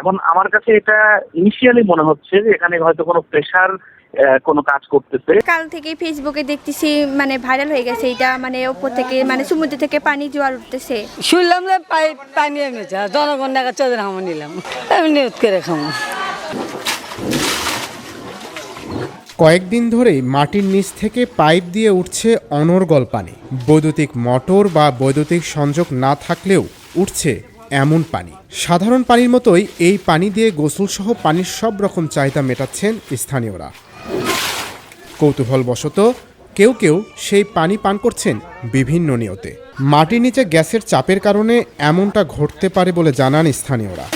এখন আমার কাছে এটা ইনিশিয়ালি মনে হচ্ছে যে এখানে হয়তো কোনো প্রেশার কোনো কাজ করতেছে। কাল থেকে ফেসবুকে দেখতেছি মানে ভাইরাল হয়ে গেছে এটা মানে ওপর থেকে মানে সমুদ্র থেকে পানি জোয়ার উঠতেছে। শুনলাম যে পাই পানি এনেছে জনগণ দেখা চোদ্দ হামা নিলাম। এমনি করে খামো। কয়েকদিন ধরেই মাটির নিচ থেকে পাইপ দিয়ে উঠছে অনর্গল পানি। বৈদ্যুতিক মোটর বা বৈদ্যুতিক সংযোগ না থাকলেও উঠছে এমন পানি। সাধারণ পানির মতোই এই পানি দিয়ে গোসলসহ পানির সব রকম চাহিদা মেটাচ্ছেন স্থানীয়রা। কৌতূহলবশত কেউ কেউ সেই পানি পান করছেন বিভিন্ন নিয়তে। মাটির নিচে গ্যাসের চাপের কারণে এমনটা ঘটতে পারে বলে জানান স্থানীয়রা।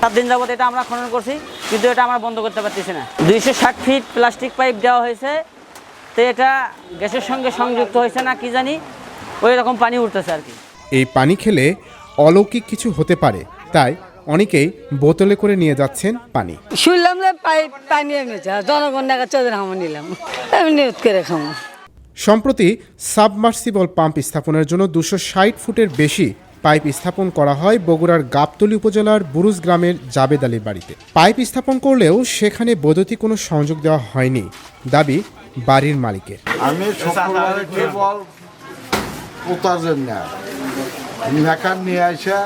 সাত দিন যাবত এটা আমরা খনন করছি কিন্তু এটা আমরা বন্ধ করতে পারতেছি না। দুইশো ষাট ফিট প্লাস্টিক পাইপ দেওয়া হয়েছে তো এটা গ্যাসের সঙ্গে সংযুক্ত হয়েছে না কি জানি। ওই রকম পানি উঠতেছে আর কি। এই পানি খেলে অলৌকিক কিছু হতে পারে তাই অনেকেই বোতলে করে নিয়ে যাচ্ছেন পানি। শুনলাম যে পাই পানি এনেছে জনগণ দেখা চোদ্দ হামা নিলাম। এমনি করে খামো। সম্প্রতি সাবমার্সিবল পাম্প স্থাপনের জন্য দুশো ষাট ফুটের বেশি পাইপ স্থাপন করা হয় বগুড়ার গাবতলী উপজেলার বুরুজ গ্রামের জাবেদ আলীর বাড়িতে। পাইপ স্থাপন করলেও সেখানে বৈদ্যুতিক কোনো সংযোগ দেওয়া হয়নি দাবি বাড়ির মালিকের। আমি পোতার নিয়ে আসে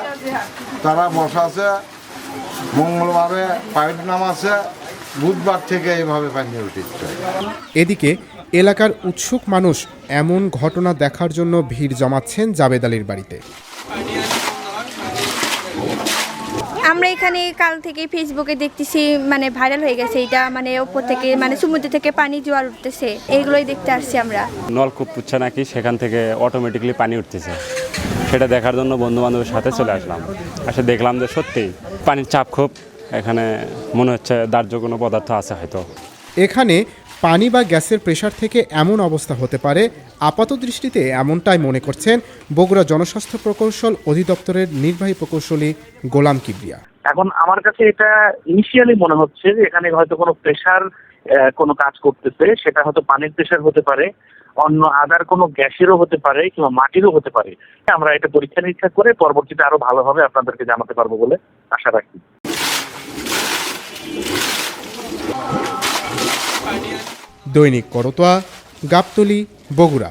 তারা বসাছে, মঙ্গলবারে পাইপ নামাছে, বুধবার থেকে এইভাবে পানি উঠেছে এদিকে এলাকার উৎসুক মানুষ এমন ঘটনা দেখার জন্য ভিড় জমাচ্ছেন জাবেদ আলীর বাড়িতে। আমরা এখানে কাল থেকে ফেসবুকে দেখতেছি মানে ভাইরাল হয়ে গেছে। এটা মানে ওপর থেকে মানে সমুদ্র থেকে পানি জোয়ার উঠতেছে। এগুলোই দেখতে আসছি আমরা। নলকূপ পুচ্ছে নাকি সেখান থেকে অটোমেটিকলি পানি উঠতেছে। সেটা দেখার জন্য বন্ধু বান্ধবের সাথে চলে আসলাম। এসে দেখলাম যে সত্যি পানির চাপ খুব এখানে মনে হচ্ছে দার্য কোনো পদার্থ আছে হয়তো। এখানে পানি বা গ্যাসের প্রেশার থেকে এমন অবস্থা হতে পারে। আপাত দৃষ্টিতে এমনটাই মনে করছেন বগুড়া জনস্বাস্থ্য প্রকৌশল অধিদপ্তরের নির্বাহী প্রকৌশলী গোলাম কিবরিয়া। এখন আমার কাছে এটা ইনিশিয়ালি মনে হচ্ছে যে এখানে হয়তো কোনো প্রেশার কোনো কাজ করতেছে, সেটা হয়তো পানির প্রেশার হতে পারে, অন্য আদার কোনো গ্যাসেরও হতে পারে কিংবা মাটিরও হতে পারে। আমরা এটা পরীক্ষা নিরীক্ষা করে পরবর্তীতে আরও ভালোভাবে আপনাদেরকে জানাতে পারব বলে আশা রাখি। দৈনিক করতোয়া গাবতলি বগুড়া।